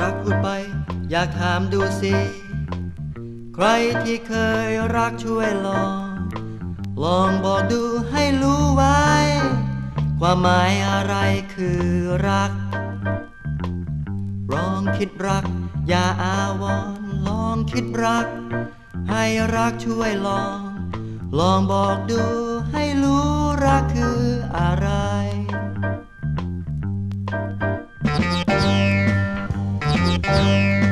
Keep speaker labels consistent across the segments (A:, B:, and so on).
A: รักพูดไป อยากถามดูสิ ใครที่เคยรักช่วยลอง ลองบอกดูให้รู้ไว้ ความหมายอะไรคือรักลองคิดรัก อย่าอาวรลองคิดรัก ให้รักช่วยลอง ลองบอกดูให้รู้รักคือ อ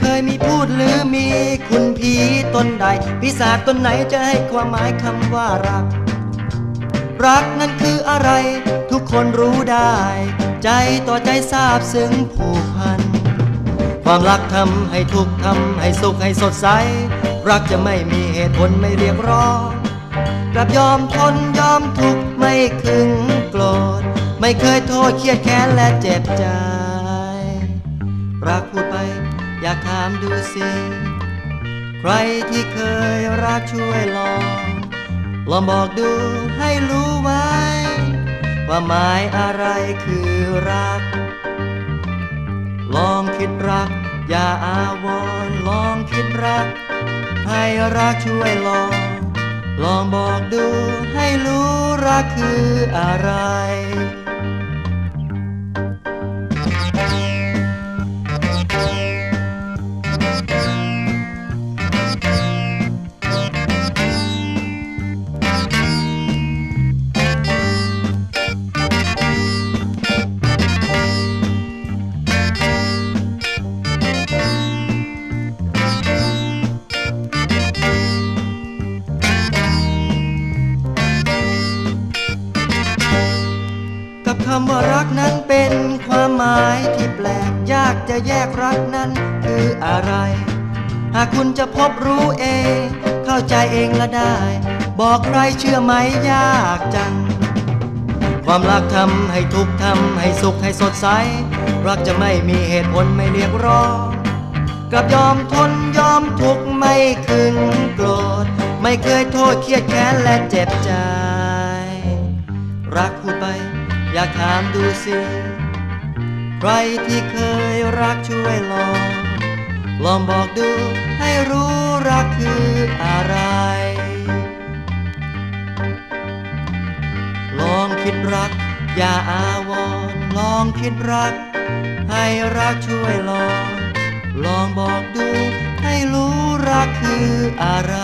A: เคยมีพูดหรือมีคุณผีตนใดปีศาจตนไหนจะให้ความหมายคำว่ารัก รักนั้นคืออะไร ทุกคนรู้ได้ ใจต่อใจทราบซึ้งผูกพัน ความรักทำให้ทุกทำให้สุขให้สดใส รักจะไม่มีเหตุผลไม่เรียกร้องกลับยอมทนยอมทุกข์ไม่ขึงโกรธไม่เคยโทษเครียดแค้นและเจ็บใจ รักพูด อยากถามดูสิ ใครที่เคยรักช่วยลอง ลองบอกดูให้รู้ไว้ ว่าหมายอะไรคือรัก ลองคิดรัก อย่าอาวรลองคิดรัก ให้รักช่วยลอง ลองบอกดูให้รู้รักคืออะไรำว่ารักนั้นเป็นความหมายที่แปลกยากจะแยกรักนั้นคืออะไร หากคุณจะพบรู้เอง เข้าใจเองละได้ บอกใครเชื่อไหมยากจัง ความรักทำให้ทุกทำให้สุขให้สดใส รักจะไม่มีเหตุผลไม่เรียกร้องกลับยอมทนยอมทุกข์ไม่ขึงโกรธ ไม่เคยโทษเครียดแค้นและเจ็บใจ รักพูดไป อยากถามดูสิ ใครที่เคยรักช่วยลอง ลองบอกดูให้รู้รักคืออะไร ลองคิดรัก อย่าอาวรลองคิดรัก ให้รักช่วยลอง ลองบอกดูให้รู้รักคืออะไร